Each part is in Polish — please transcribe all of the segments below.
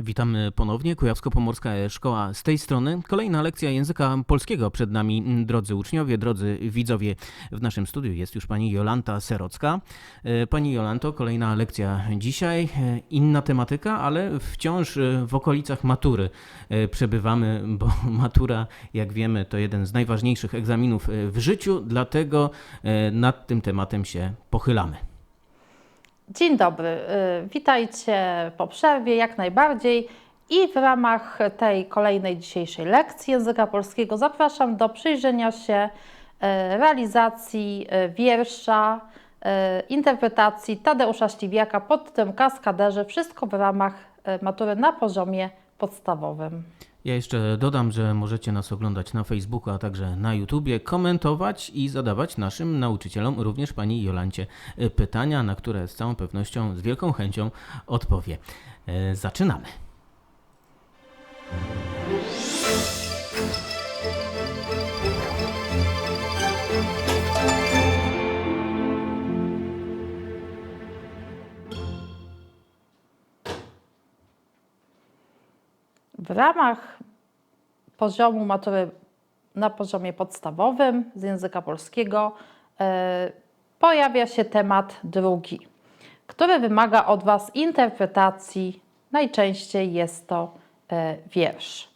Witamy ponownie. Kujawsko-Pomorska Szkoła z tej strony. Kolejna lekcja języka polskiego przed nami, drodzy uczniowie, drodzy widzowie. W naszym studiu jest już pani Jolanta Serocka. E, Pani Jolanto, kolejna lekcja dzisiaj. E, Inna tematyka, ale wciąż e, w okolicach matury przebywamy, bo matura, jak wiemy, to jeden z najważniejszych egzaminów w życiu, dlatego nad tym tematem się pochylamy. Dzień dobry, y, witajcie po przerwie jak najbardziej. I w ramach tej kolejnej dzisiejszej lekcji języka polskiego zapraszam do przyjrzenia się y, realizacji y, wiersza, interpretacji Tadeusza Śliwiaka pod tym kaskaderze, wszystko w ramach matury na poziomie podstawowym. Ja jeszcze dodam, że możecie nas oglądać na Facebooku, a także na YouTubie, komentować i zadawać naszym nauczycielom, również pani Jolancie, pytania, na które z całą pewnością, z wielką chęcią odpowie. E, Zaczynamy. W ramach poziomu matury na poziomie podstawowym z języka polskiego e, pojawia się temat drugi, który wymaga od Was interpretacji. Najczęściej jest to e, wiersz.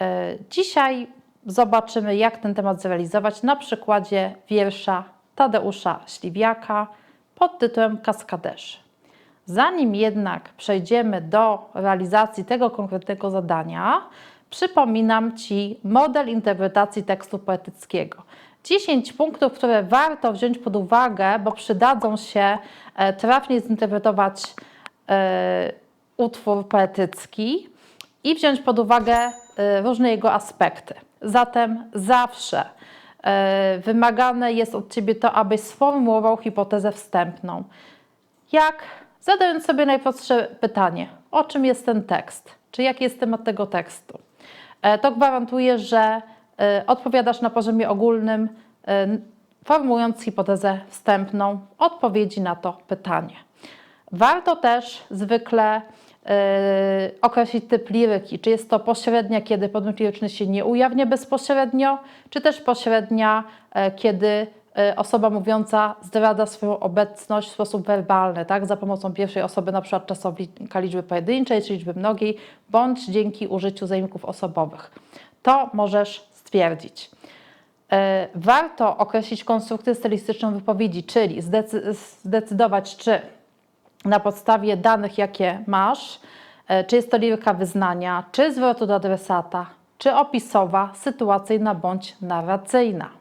E, Dzisiaj zobaczymy, jak ten temat zrealizować na przykładzie wiersza Tadeusza Śliwiaka pod tytułem Kaskaderzy. Zanim jednak przejdziemy do realizacji tego konkretnego zadania, przypominam Ci model interpretacji tekstu poetyckiego. 10 punktów, które warto wziąć pod uwagę, bo przydadzą się e, trafnie zinterpretować e, utwór poetycki i wziąć pod uwagę e, różne jego aspekty. Zatem zawsze wymagane jest od Ciebie to, abyś sformułował hipotezę wstępną. Jak? Zadając sobie najprostsze pytanie, o czym jest ten tekst? Czy jaki jest temat tego tekstu? E, To gwarantuje, że e, odpowiadasz na poziomie ogólnym, e, formułując hipotezę wstępną odpowiedzi na to pytanie. Warto też zwykle określić typ liryki. Czy jest to pośrednia, kiedy podmiot liryczny się nie ujawnia bezpośrednio, czy też pośrednia, kiedy osoba mówiąca zdradza swoją obecność w sposób werbalny, tak? za pomocą pierwszej osoby, na przykład czasownika liczby pojedynczej czy liczby mnogiej, bądź dzięki użyciu zajmników osobowych. To możesz stwierdzić. E, Warto określić konstrukcję stylistyczną wypowiedzi, czyli zdecy- zdecydować, czy na podstawie danych, jakie masz, e, czy jest to liryka wyznania, czy zwrotu do adresata, czy opisowa, sytuacyjna bądź narracyjna.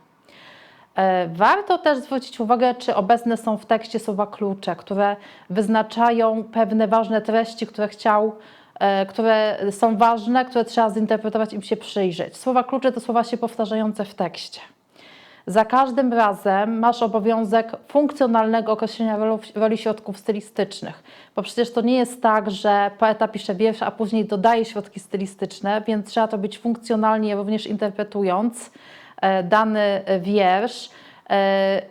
E, Warto też zwrócić uwagę, czy obecne są w tekście słowa klucze, które wyznaczają pewne ważne treści, które chciał, e, które są ważne, które trzeba zinterpretować i im się przyjrzeć. Słowa klucze to słowa się powtarzające w tekście. Za każdym razem masz obowiązek funkcjonalnego określenia roli środków stylistycznych, bo przecież to nie jest tak, że poeta pisze wiersz, a później dodaje środki stylistyczne, więc trzeba to być funkcjonalnie również interpretując dany wiersz. E,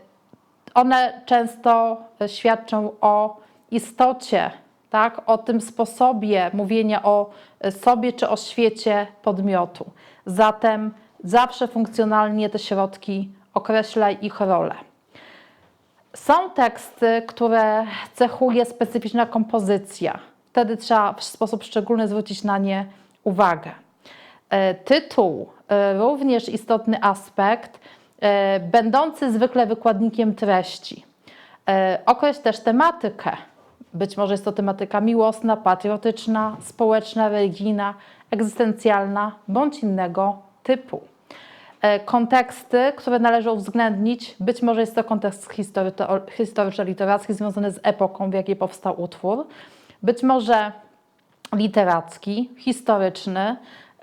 One często świadczą o istocie, tak? o tym sposobie mówienia o sobie czy o świecie podmiotu. Zatem zawsze funkcjonalnie te środki określaj ich rolę. Są teksty, które cechuje specyficzna kompozycja. Wtedy trzeba w sposób szczególny zwrócić na nie uwagę. E, Tytuł, e, również istotny aspekt, e, będący zwykle wykładnikiem treści. E, Określ też tematykę. Być może jest to tematyka miłosna, patriotyczna, społeczna, religijna, egzystencjalna bądź innego typu. E, Konteksty, które należy uwzględnić, być może jest to kontekst history- historyczno-literacki związany z epoką, w jakiej powstał utwór, być może literacki, historyczny,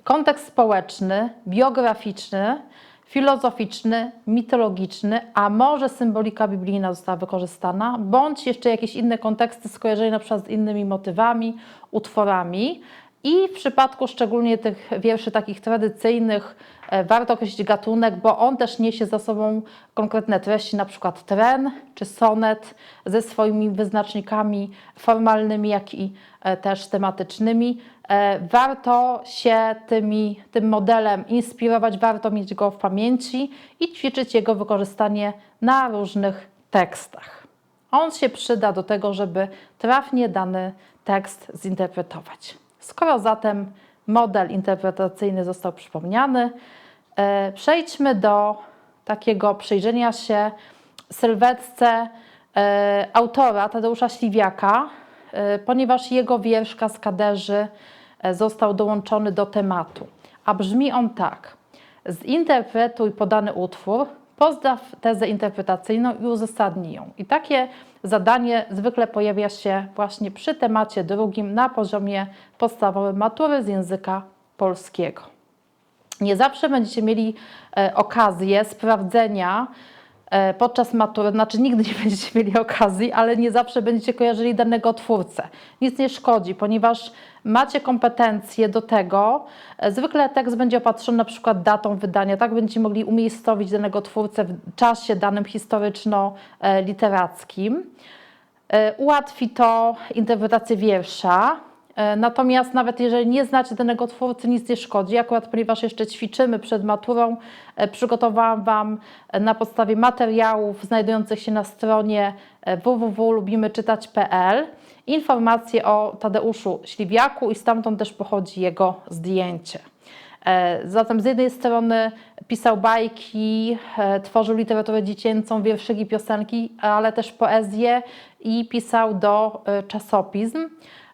kontekst społeczny, biograficzny, filozoficzny, mitologiczny, a może symbolika biblijna została wykorzystana, bądź jeszcze jakieś inne konteksty skojarzone na przykład z innymi motywami, utworami. I w przypadku szczególnie tych wierszy takich tradycyjnych e, warto określić gatunek, bo on też niesie za sobą konkretne treści, na przykład tren czy sonet ze swoimi wyznacznikami formalnymi, jak i e, też tematycznymi. E, Warto się tymi, tym modelem inspirować, warto mieć go w pamięci i ćwiczyć jego wykorzystanie na różnych tekstach. On się przyda do tego, żeby trafnie dany tekst zinterpretować. Skoro zatem model interpretacyjny został przypomniany, e, przejdźmy do takiego przyjrzenia się sylwetce e, autora Tadeusza Śliwiaka, e, ponieważ jego wiersz Kaskaderzy został dołączony do tematu. A brzmi on tak. Zinterpretuj podany utwór, postaw tezę interpretacyjną i uzasadnij ją. I takie zadanie zwykle pojawia się właśnie przy temacie drugim na poziomie podstawowym matury z języka polskiego. Nie zawsze będziecie mieli e, okazję sprawdzenia podczas matury, znaczy nigdy nie będziecie mieli okazji, ale nie zawsze będziecie kojarzyli danego twórcę. Nic nie szkodzi, ponieważ macie kompetencje do tego. E, Zwykle tekst będzie opatrzony na przykład datą wydania, tak będziecie mogli umiejscowić danego twórcę w czasie danym historyczno-literackim. E, Ułatwi to interpretację wiersza. E, Natomiast nawet jeżeli nie znacie danego twórcy, nic nie szkodzi. Akurat ponieważ jeszcze ćwiczymy przed maturą, e, przygotowałam Wam e, na podstawie materiałów znajdujących się na stronie www.lubimyczytać.pl informacje o Tadeuszu Śliwiaku i stamtąd też pochodzi jego zdjęcie. Zatem z jednej strony pisał bajki, tworzył literaturę dziecięcą, wierszyki, piosenki, ale też poezję i pisał do czasopism.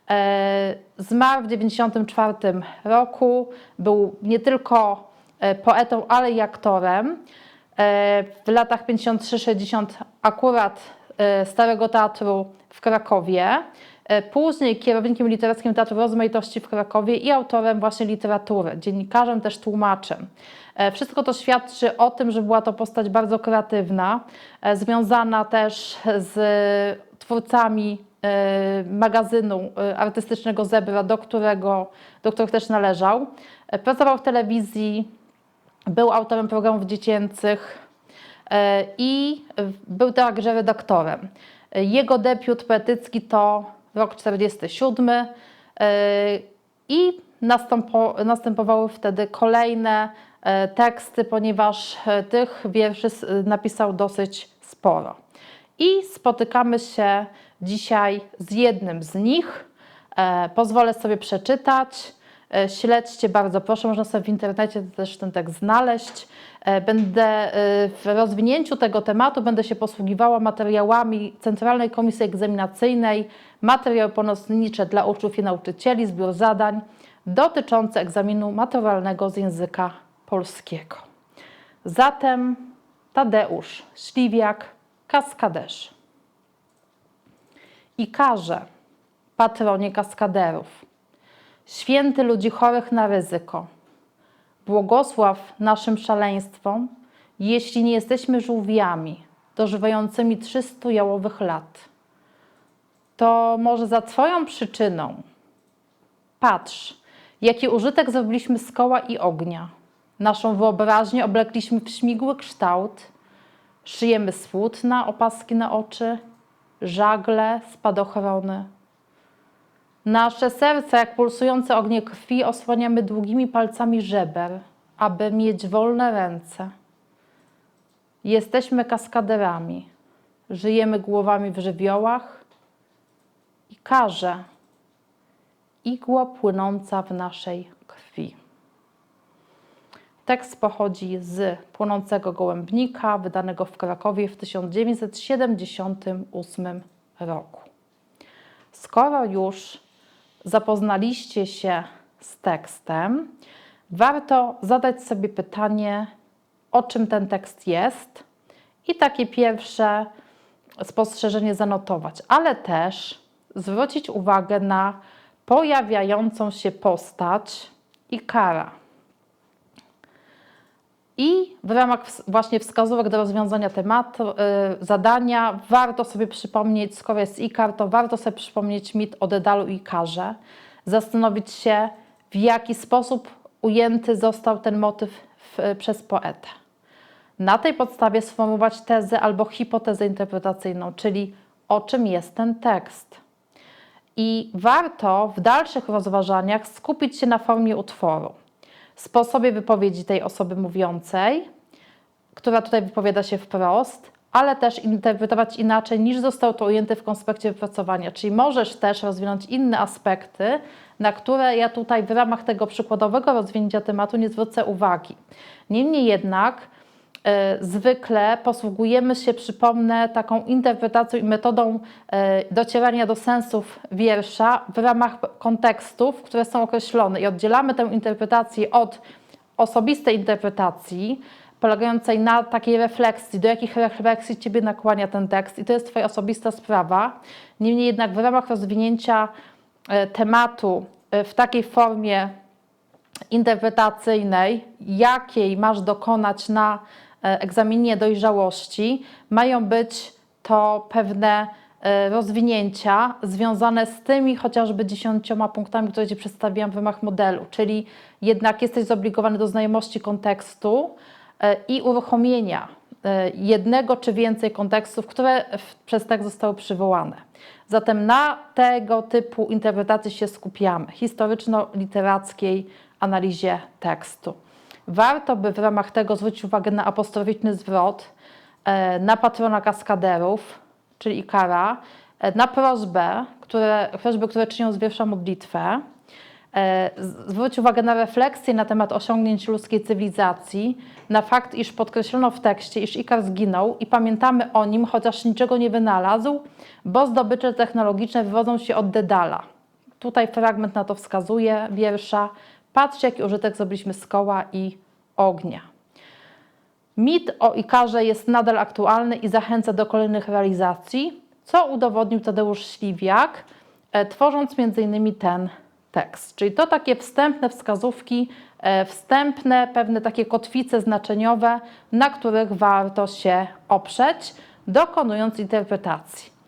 E, Zmarł w 1994 roku, był nie tylko e, poetą, ale i aktorem. E, W latach 53-60 akurat Starego Teatru w Krakowie. Później kierownikiem literackim Teatru Rozmaitości w Krakowie i autorem właśnie literatury, dziennikarzem, też tłumaczem. E, Wszystko to świadczy o tym, że była to postać bardzo kreatywna, e, związana też z twórcami e, magazynu artystycznego Zebra, do którego, do których też należał. Pracował w telewizji, był autorem programów dziecięcych i był także redaktorem. Jego debiut poetycki to rok 47 e, i następowały wtedy kolejne teksty, ponieważ e, tych wierszy s- napisał dosyć sporo. I spotykamy się dzisiaj z jednym z nich. E, Pozwolę sobie przeczytać. E, Śledźcie bardzo proszę, można sobie w internecie też ten tekst znaleźć. E, Będę e, w rozwinięciu tego tematu będę się posługiwała materiałami Centralnej Komisji Egzaminacyjnej, materiały pomocnicze dla uczniów i nauczycieli, zbiór zadań dotyczący egzaminu maturalnego z języka polskiego. Zatem Tadeusz Śliwiak, kaskaderz. I każe, patronie kaskaderów, święty ludzi chorych na ryzyko, błogosław naszym szaleństwom, jeśli nie jesteśmy żółwiami dożywającymi 300 jałowych lat. To może za Twoją przyczyną Patrz, jaki użytek zrobiliśmy z koła i ognia. Naszą wyobraźnię oblekliśmy w śmigły kształt. Szyjemy słótna, opaski na oczy, żagle, spadochrony. Nasze serca, jak pulsujące ognie krwi, osłaniamy długimi palcami żeber, aby mieć wolne ręce. Jesteśmy kaskaderami, żyjemy głowami w żywiołach i karze igła płynąca w naszej krwi. Tekst pochodzi z Płonącego Gołębnika, wydanego w Krakowie w 1978 roku. Skoro już zapoznaliście się z tekstem, warto zadać sobie pytanie, o czym ten tekst jest i takie pierwsze spostrzeżenie zanotować, ale też zwrócić uwagę na pojawiającą się postać i kara. I w ramach właśnie wskazówek do rozwiązania tematu, y, zadania, warto sobie przypomnieć, skoro jest Ikar, to warto sobie przypomnieć mit o Dedalu i Ikarze. zastanowić się, w jaki sposób ujęty został ten motyw w, przez poetę. Na tej podstawie sformułować tezę albo hipotezę interpretacyjną, czyli o czym jest ten tekst. I warto w dalszych rozważaniach skupić się na formie utworu, sposobie wypowiedzi tej osoby mówiącej, która tutaj wypowiada się wprost, ale też interpretować inaczej niż zostało to ujęte w konspekcie wypracowania. Czyli możesz też rozwinąć inne aspekty, na które ja tutaj w ramach tego przykładowego rozwinięcia tematu nie zwrócę uwagi. Niemniej jednak zwykle posługujemy się, przypomnę, taką interpretacją i metodą e, docierania do sensów wiersza w ramach kontekstów, które są określone i oddzielamy tę interpretację od osobistej interpretacji, polegającej na takiej refleksji, do jakich refleksji Ciebie nakłania ten tekst i to jest Twoja osobista sprawa. Niemniej jednak w ramach rozwinięcia e, tematu e, w takiej formie interpretacyjnej, jakiej masz dokonać na e, egzaminie dojrzałości, mają być to pewne e, rozwinięcia związane z tymi chociażby dziesięcioma punktami, które Ci przedstawiłam w ramach modelu, czyli jednak jesteś zobligowany do znajomości kontekstu e, i uruchomienia e, jednego czy więcej kontekstów, które przez tekst zostały przywołane. Zatem na tego typu interpretacji się skupiamy, historyczno-literackiej analizie tekstu. Warto by w ramach tego zwrócić uwagę na apostroficzny zwrot, e, na patrona kaskaderów, czyli Ikara, e, na prośbę, które, prośby, które czynią z wiersza modlitwę, E, Zwróć uwagę na refleksję na temat osiągnięć ludzkiej cywilizacji, na fakt, iż podkreślono w tekście, iż Ikar zginął i pamiętamy o nim, chociaż niczego nie wynalazł, bo zdobycze technologiczne wywodzą się od Dedala. Tutaj fragment na to wskazuje wiersza. Patrzcie, jaki użytek zrobiliśmy z koła i ognia. Mit o Ikarze jest nadal aktualny i zachęca do kolejnych realizacji, co udowodnił Tadeusz Śliwiak, e, tworząc m.in. ten tekst. Czyli to takie wstępne wskazówki, e, wstępne pewne takie kotwice znaczeniowe, na których warto się oprzeć, dokonując interpretacji.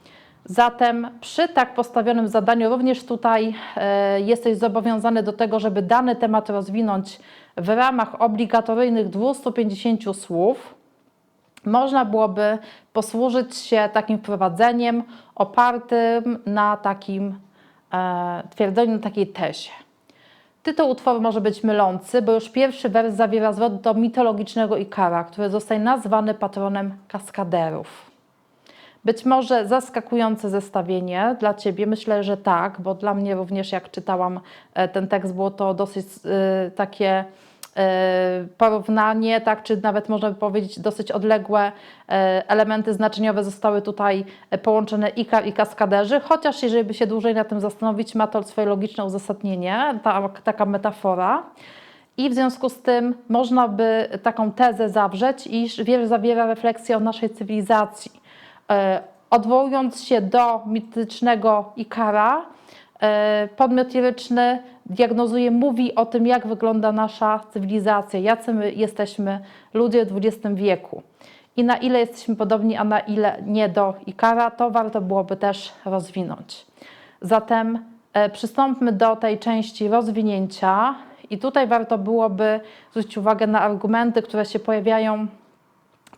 Zatem przy tak postawionym zadaniu również tutaj e, jesteś zobowiązany do tego, żeby dany temat rozwinąć w ramach obligatoryjnych 250 słów. Można byłoby posłużyć się takim wprowadzeniem opartym na takim e, twierdzeniu, na takiej tezie. Tytuł utworu może być mylący, bo już pierwszy wers zawiera zwrot do mitologicznego Ikara, który zostaje nazwany patronem kaskaderów. Być może zaskakujące zestawienie dla Ciebie, myślę, że tak, bo dla mnie również jak czytałam e, ten tekst, było to dosyć e, takie e, porównanie, tak, czy nawet można by powiedzieć dosyć odległe elementy znaczeniowe zostały tutaj połączone Ikar i kaskaderzy, chociaż jeżeli by się dłużej na tym zastanowić, ma to swoje logiczne uzasadnienie, ta, taka metafora. I w związku z tym można by taką tezę zawrzeć, iż wiersz zawiera refleksję o naszej cywilizacji. E, Odwołując się do mitycznego Ikara, e, podmiot liryczny diagnozuje, mówi o tym, jak wygląda nasza cywilizacja, jacy my jesteśmy ludzie w XX wieku. I na ile jesteśmy podobni, a na ile nie do Ikara, to warto byłoby też rozwinąć. Zatem e, przystąpmy do tej części rozwinięcia i tutaj warto byłoby zwrócić uwagę na argumenty, które się pojawiają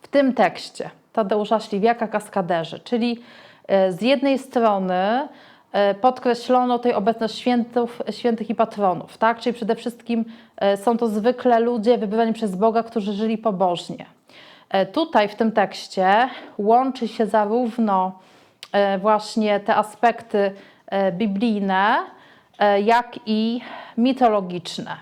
w tym tekście Tadeusza Śliwiaka Kaskaderzy, czyli e, z jednej strony e, podkreślono tutaj obecność świętów, świętych i patronów, tak? czyli przede wszystkim e, są to zwykle ludzie wybrani przez Boga, którzy żyli pobożnie. Tutaj w tym tekście łączy się zarówno właśnie te aspekty biblijne, jak i mitologiczne.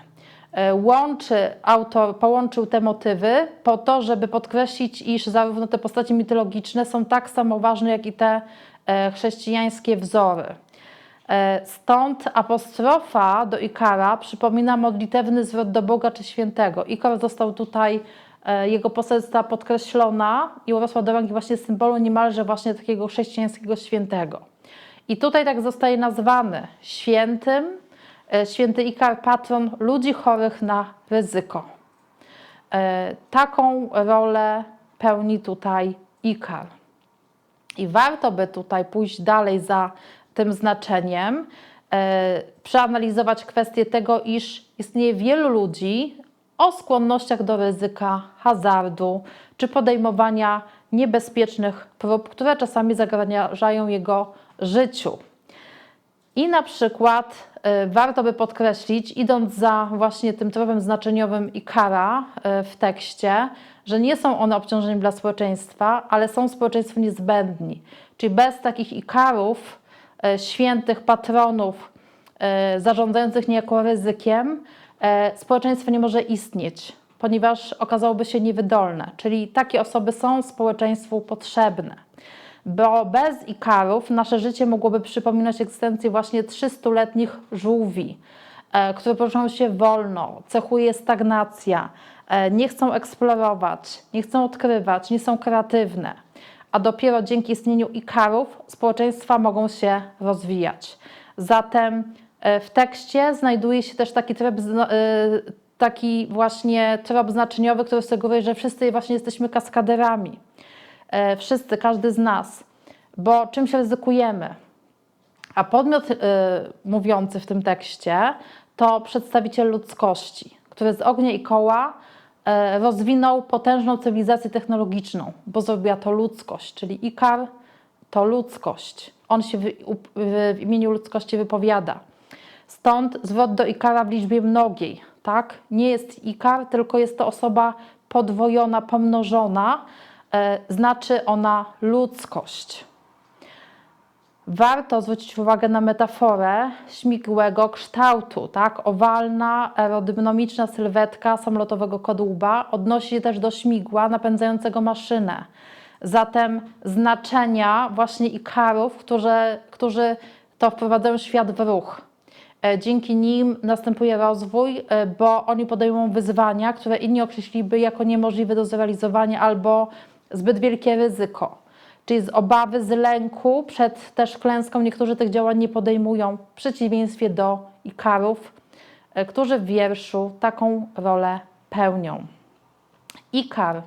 E, Łączy, autor połączył te motywy po to, żeby podkreślić, iż zarówno te postacie mitologiczne są tak samo ważne, jak i te e, chrześcijańskie wzory. E, Stąd apostrofa do Ikara przypomina modlitewny zwrot do Boga czy świętego. Ikar został tutaj, jego postać została podkreślona i urosła do rangi właśnie symbolu niemalże właśnie takiego chrześcijańskiego świętego. I tutaj tak zostaje nazwany świętym, święty Ikar, patron ludzi chorych na ryzyko. E, Taką rolę pełni tutaj Ikar. I warto by tutaj pójść dalej za tym znaczeniem e, przeanalizować kwestię tego, iż istnieje wielu ludzi o skłonnościach do ryzyka, hazardu czy podejmowania niebezpiecznych prób, które czasami zagrażają jego życiu. I na przykład y, warto by podkreślić, idąc za właśnie tym tropem znaczeniowym i kara y, w tekście, że nie są one obciążeniem dla społeczeństwa, ale są społeczeństwu niezbędni. Czyli bez takich ikarów, y, świętych patronów, zarządzających niejako ryzykiem, społeczeństwo nie może istnieć, ponieważ okazałoby się niewydolne. Czyli takie osoby są społeczeństwu potrzebne bo bez ikarów nasze życie mogłoby przypominać egzystencję właśnie 300-letnich żółwi, e, które poruszają się wolno, cechuje stagnacja, e, nie chcą eksplorować, nie chcą odkrywać, nie są kreatywne. A dopiero dzięki istnieniu ikarów społeczeństwa mogą się rozwijać. Zatem e, w tekście znajduje się też taki tryb, taki właśnie trop znaczeniowy, który sugeruje, że wszyscy właśnie jesteśmy kaskaderami wszyscy, każdy z nas, bo czymś ryzykujemy. A podmiot e, mówiący w tym tekście to przedstawiciel ludzkości, który z ognia i koła e, rozwinął potężną cywilizację technologiczną, bo zrobiła to ludzkość, czyli Ikar to ludzkość. On się u- w, w imieniu ludzkości wypowiada. Stąd zwrot do Ikara w liczbie mnogiej, tak? Nie jest Ikar, tylko jest to osoba podwojona, pomnożona, e, znaczy ona ludzkość. Warto zwrócić uwagę na metaforę śmigłego kształtu, tak? Owalna, aerodynamiczna sylwetka samolotowego kadłuba odnosi się też do śmigła napędzającego maszynę. Zatem znaczenia właśnie ikarów, którzy, którzy to wprowadzają świat w ruch. E, Dzięki nim następuje rozwój, e, bo oni podejmują wyzwania, które inni określiliby jako niemożliwe do zrealizowania albo zbyt wielkie ryzyko. Czyli z obawy, z lęku przed też klęską niektórzy tych działań nie podejmują, w przeciwieństwie do ikarów, e, którzy w wierszu taką rolę pełnią. Ikar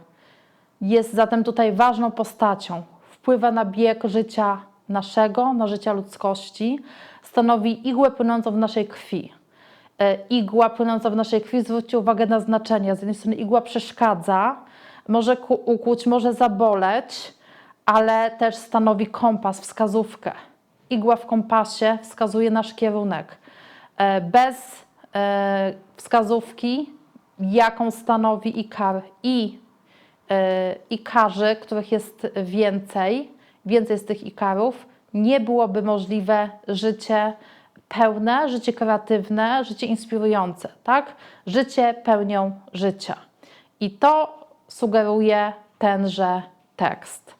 jest zatem tutaj ważną postacią. Wpływa na bieg życia naszego, na życia ludzkości, stanowi igłę płynącą w naszej krwi. E, Igła płynąca w naszej krwi, zwróćcie uwagę na znaczenia. Z jednej strony igła przeszkadza, może ukłuć, może zaboleć, ale też stanowi kompas, wskazówkę. Igła w kompasie wskazuje nasz kierunek. E, Bez e, wskazówki, jaką stanowi ikar i e, ikarzy, których jest więcej, więcej z tych ikarów, nie byłoby możliwe życie pełne, życie kreatywne, życie inspirujące, tak? Życie pełnią życia. I to sugeruje tenże tekst.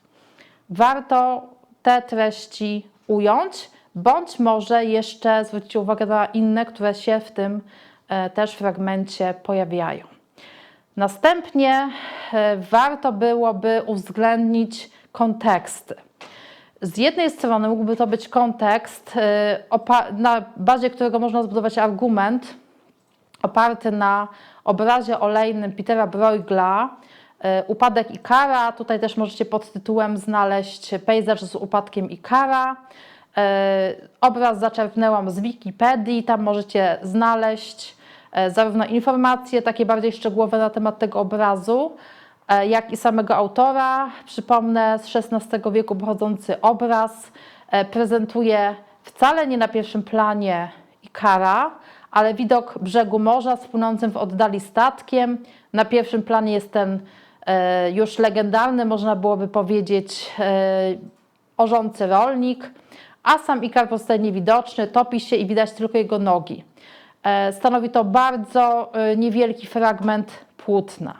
Warto te treści ująć, bądź może jeszcze zwrócić uwagę na inne, które się w tym e, też fragmencie pojawiają. Następnie e, warto byłoby uwzględnić konteksty. Z jednej strony mógłby to być kontekst, e, na bazie którego można zbudować argument oparty na obrazie olejnym Petera Bruegla, e, Upadek Ikara. Tutaj też możecie pod tytułem znaleźć pejzaż z upadkiem Ikara. E, Obraz zaczerpnęłam z Wikipedii, tam możecie znaleźć e, zarówno informacje takie bardziej szczegółowe na temat tego obrazu, jak i samego autora. Przypomnę, z XVI wieku pochodzący obraz prezentuje wcale nie na pierwszym planie Ikara, ale widok brzegu morza z płynącym w oddali statkiem. Na pierwszym planie jest ten e, już legendarny, można byłoby powiedzieć, e, orzący rolnik, a sam Ikar pozostaje niewidoczny, topi się i widać tylko jego nogi. E, Stanowi to bardzo e, niewielki fragment płótna.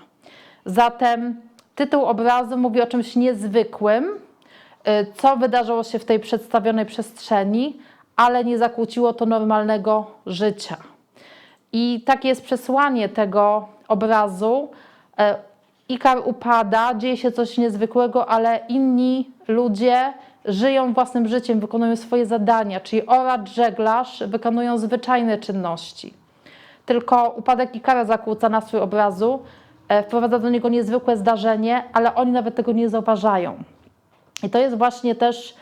Zatem tytuł obrazu mówi o czymś niezwykłym, y, co wydarzyło się w tej przedstawionej przestrzeni, ale nie zakłóciło to normalnego życia. I takie jest przesłanie tego obrazu. E, Ikar upada, dzieje się coś niezwykłego, ale inni ludzie żyją własnym życiem, wykonują swoje zadania, czyli oracz, żeglarz wykonują zwyczajne czynności. Tylko upadek Ikara zakłóca nastrój obrazu, e, wprowadza do niego niezwykłe zdarzenie, ale oni nawet tego nie zauważają. I to jest właśnie też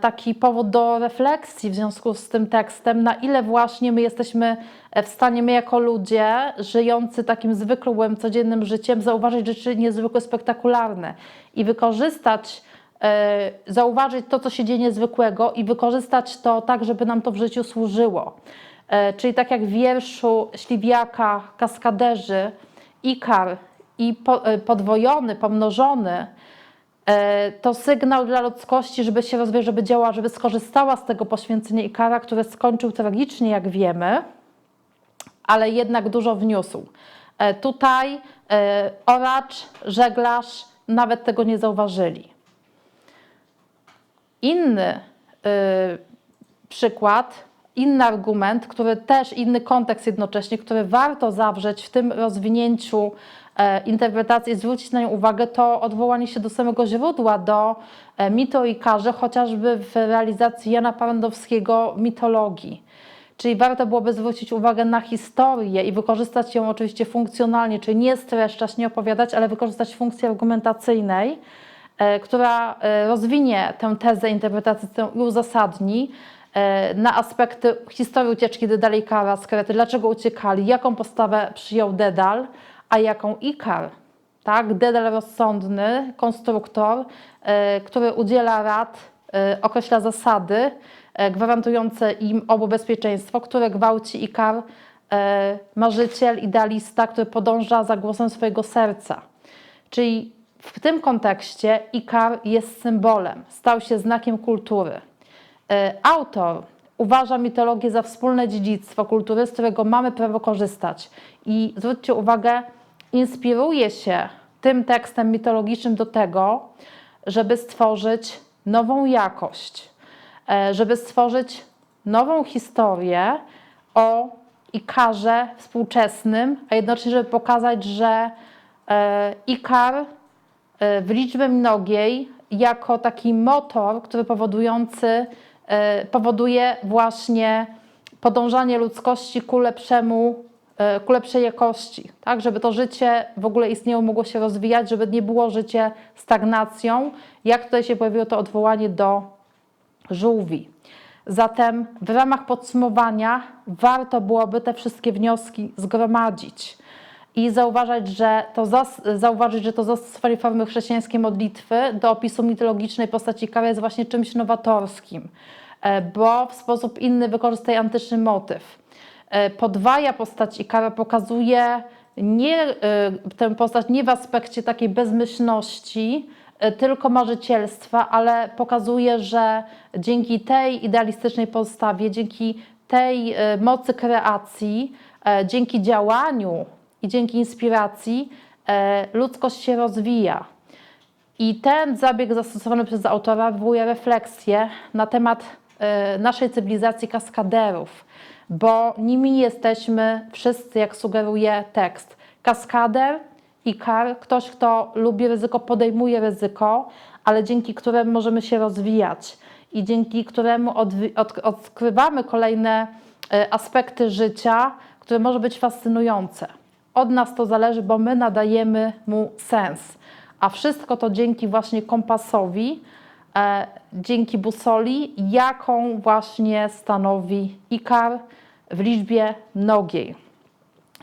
taki powód do refleksji w związku z tym tekstem, na ile właśnie my jesteśmy e, w stanie, my jako ludzie żyjący takim zwykłym, codziennym życiem, zauważyć rzeczy niezwykle spektakularne i wykorzystać, e, zauważyć to, co się dzieje niezwykłego i wykorzystać to tak, żeby nam to w życiu służyło. E, Czyli tak jak w wierszu Śliwiaka, Kaskaderzy, Ikar i po, e, podwojony, pomnożony, e, to sygnał dla ludzkości, żeby się rozwijać, żeby działała, żeby skorzystała z tego poświęcenia Ikara, które skończył tragicznie, jak wiemy, ale jednak dużo wniósł. E, Tutaj e, oracz, żeglarz nawet tego nie zauważyli. Inny przykład, inny argument, który też inny kontekst jednocześnie, który warto zawrzeć w tym rozwinięciu e, interpretacji i zwrócić na nią uwagę, to odwołanie się do samego źródła, do e, mitu o Ikarze, chociażby w realizacji Jana Parandowskiego mitologii. Czyli warto byłoby zwrócić uwagę na historię i wykorzystać ją oczywiście funkcjonalnie, czyli nie streszczać, nie opowiadać, ale wykorzystać funkcji argumentacyjnej, e, która e, rozwinie tę tezę interpretacyjną i uzasadni e, na aspekty historii ucieczki Dedala i Krety, dlaczego uciekali, jaką postawę przyjął Dedal, a jaką Ikar. Tak? Dedal rozsądny, konstruktor, e, który udziela rad, e, określa zasady e, gwarantujące im obu bezpieczeństwo, które gwałci Ikar, marzyciel, idealista, który podąża za głosem swojego serca. Czyli w tym kontekście Ikar jest symbolem, stał się znakiem kultury. Autor uważa mitologię za wspólne dziedzictwo kultury, z którego mamy prawo korzystać. I zwróćcie uwagę, inspiruje się tym tekstem mitologicznym do tego, żeby stworzyć nową jakość, e, żeby stworzyć nową historię o Ikarze współczesnym, a jednocześnie, żeby pokazać, że e, Ikar e, w liczbie mnogiej jako taki motor, który powodujący, powoduje właśnie podążanie ludzkości ku lepszemu, ku lepszej jakości, tak? żeby to życie w ogóle istniało, mogło się rozwijać, żeby nie było życie stagnacją, jak tutaj się pojawiło to odwołanie do żółwi. Zatem w ramach podsumowania warto byłoby te wszystkie wnioski zgromadzić i zauważać, że to, zas- zauważyć, że to zastosowanie formy chrześcijańskiej modlitwy do opisu mitologicznej postaci Kara jest właśnie czymś nowatorskim, e, bo w sposób inny wykorzystuje antyczny motyw. E, Podwaja postać Ikara pokazuje nie, e, tę postać nie w aspekcie takiej bezmyślności, e, tylko marzycielstwa, ale pokazuje, że dzięki tej idealistycznej postawie, dzięki tej mocy kreacji, dzięki działaniu i dzięki inspiracji ludzkość się rozwija. I ten zabieg zastosowany przez autora wywołuje refleksję na temat naszej cywilizacji kaskaderów, bo nimi jesteśmy wszyscy, jak sugeruje tekst. Kaskader, Ikar, ktoś, kto lubi ryzyko, podejmuje ryzyko, ale dzięki któremu możemy się rozwijać i dzięki któremu odkrywamy kolejne e, aspekty życia, które może być fascynujące. Od nas to zależy, bo my nadajemy mu sens. A wszystko to dzięki właśnie kompasowi, dzięki busoli, jaką właśnie stanowi Ikar w liczbie mnogiej.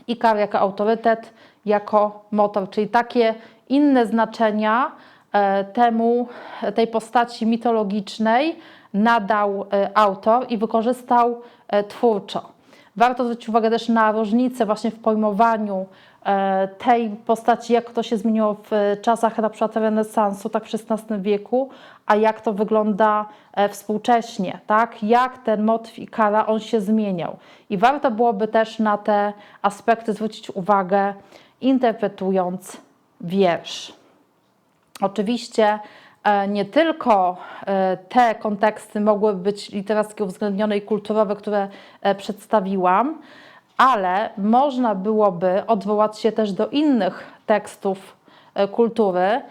Ikar jako autorytet, jako motor, czyli takie inne znaczenia e, temu, tej postaci mitologicznej nadał e, autor i wykorzystał e, twórczo. Warto zwrócić uwagę też na różnicę właśnie w pojmowaniu e, tej postaci, jak to się zmieniło w czasach na przykład renesansu, tak w XVI wieku, a jak to wygląda e, współcześnie, tak? Jak ten motyw i kara, on się zmieniał. I warto byłoby też na te aspekty zwrócić uwagę, interpretując wiersz. Oczywiście nie tylko e, te konteksty mogłyby być literackie uwzględnione i kulturowe, które e, przedstawiłam, ale można byłoby odwołać się też do innych tekstów e, kultury,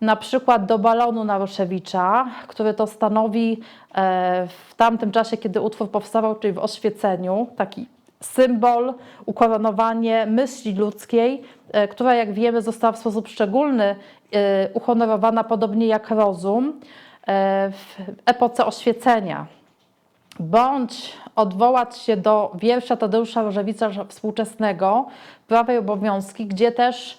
na przykład do balonu Naruszewicza, który to stanowi e, w tamtym czasie, kiedy utwór powstawał, czyli w oświeceniu, taki symbol, ukoronowanie myśli ludzkiej, e, która, jak wiemy, została w sposób szczególny e, uhonorowana, podobnie jak rozum. w epoce oświecenia, bądź odwołać się do wiersza Tadeusza Różewicza współczesnego Prawa i Obowiązki, gdzie też e,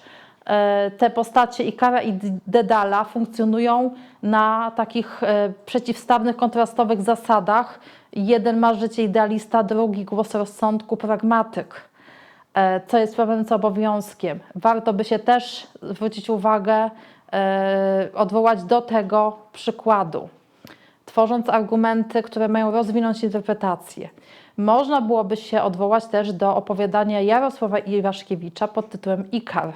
te postacie Ikara i Dedala funkcjonują na takich e, przeciwstawnych, kontrastowych zasadach. Jeden ma życie idealista, drugi głos rozsądku, pragmatyk. E, Co jest prawem, co obowiązkiem. Warto by się też zwrócić uwagę, e, odwołać do tego przykładu tworząc argumenty, które mają rozwinąć interpretację. Można byłoby się odwołać też do opowiadania Jarosława Iwaszkiewicza pod tytułem Ikar,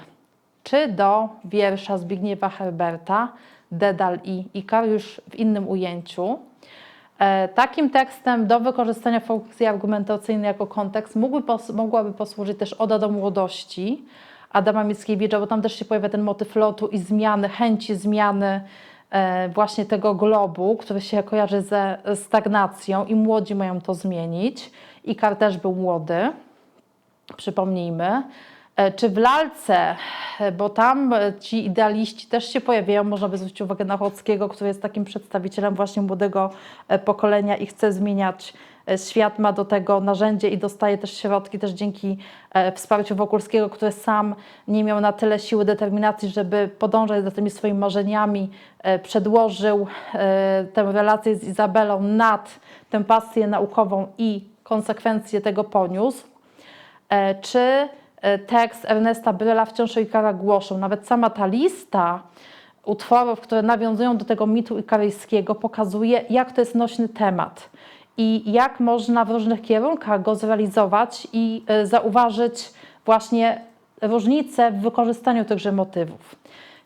czy do wiersza Zbigniewa Herberta Dedal i Ikar już w innym ujęciu. E, Takim tekstem do wykorzystania funkcji argumentacyjnej jako kontekst mógłby mogłaby posłużyć też Oda do młodości Adama Mickiewicza, bo tam też się pojawia ten motyw lotu i zmiany, chęci zmiany e, właśnie tego globu, który się kojarzy ze stagnacją i młodzi mają to zmienić. Ikar też był młody, przypomnijmy. E, Czy w lalce, e, bo tam e, ci idealiści też się pojawiają, można by zwrócić uwagę na Ochockiego, który jest takim przedstawicielem właśnie młodego pokolenia i chce zmieniać świat, ma do tego narzędzie i dostaje też środki też dzięki wsparciu Wokulskiego, który sam nie miał na tyle siły determinacji, żeby podążać za tymi swoimi marzeniami, przedłożył tę relację z Izabelą nad tę pasję naukową i konsekwencje tego poniósł. Czy tekst Ernesta Bryla wciąż o Ikara głoszą. Nawet sama ta lista utworów, które nawiązują do tego mitu ikaryjskiego, pokazuje, jak to jest nośny temat i jak można w różnych kierunkach go zrealizować i e, zauważyć właśnie różnice w wykorzystaniu tychże motywów.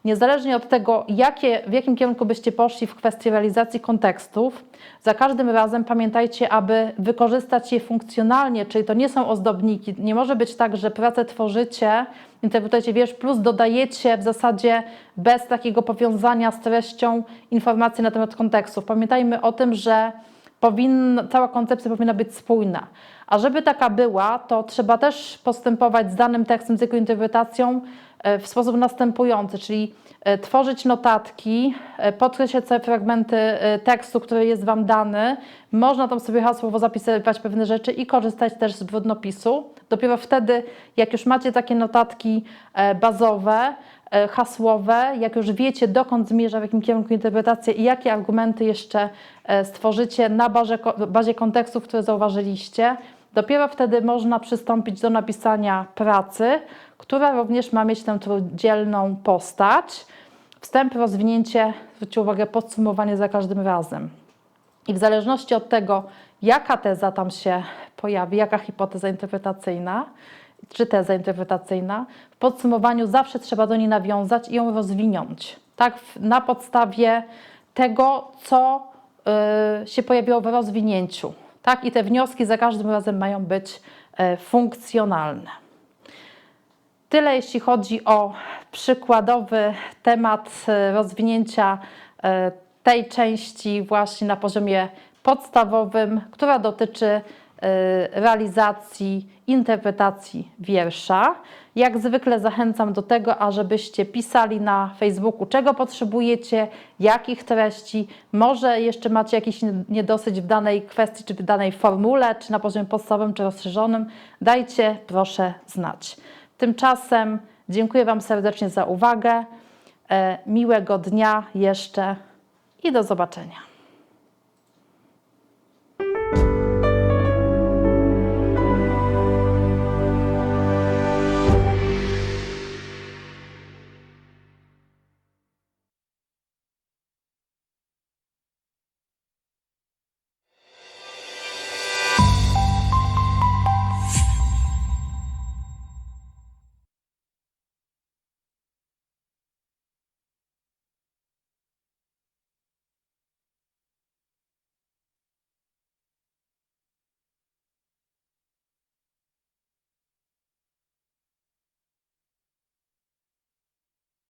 Niezależnie od tego, jakie, w jakim kierunku byście poszli w kwestii realizacji kontekstów, za każdym razem pamiętajcie, aby wykorzystać je funkcjonalnie, czyli to nie są ozdobniki. Nie może być tak, że pracę tworzycie, interpretujecie wiersz, plus dodajecie w zasadzie bez takiego powiązania z treścią informacji na temat kontekstów. Pamiętajmy o tym, że powinna, cała koncepcja powinna być spójna. A żeby taka była, to trzeba też postępować z danym tekstem, z jego interpretacją w sposób następujący, czyli e, tworzyć notatki, e, podkreślać sobie fragmenty e, tekstu, który jest Wam dany. Można tam sobie hasłowo zapisywać pewne rzeczy i korzystać też z brudnopisu. Dopiero wtedy, jak już macie takie notatki e, bazowe, e, hasłowe, jak już wiecie, dokąd zmierza, w jakim kierunku interpretacja i jakie argumenty jeszcze e, stworzycie na bazie, bazie kontekstów, które zauważyliście, dopiero wtedy można przystąpić do napisania pracy, która również ma mieć tę trójdzielną postać. Wstęp, rozwinięcie, zwróćcie uwagę, podsumowanie za każdym razem. I w zależności od tego, jaka teza tam się pojawi, jaka hipoteza interpretacyjna, czy teza interpretacyjna, w podsumowaniu zawsze trzeba do niej nawiązać i ją rozwinąć. Tak, na podstawie tego, co y, się pojawiło w rozwinięciu. Tak, i te wnioski za każdym razem mają być y, funkcjonalne. Tyle jeśli chodzi o przykładowy temat e, rozwinięcia e, tej części właśnie na poziomie podstawowym, która dotyczy e, realizacji, interpretacji wiersza. Jak zwykle zachęcam do tego, ażebyście pisali na Facebooku, czego potrzebujecie, jakich treści, może jeszcze macie jakiś niedosyć w danej kwestii, czy w danej formule, czy na poziomie podstawowym, czy rozszerzonym. Dajcie proszę znać. Tymczasem dziękuję Wam serdecznie za uwagę. E, Miłego dnia jeszcze i do zobaczenia.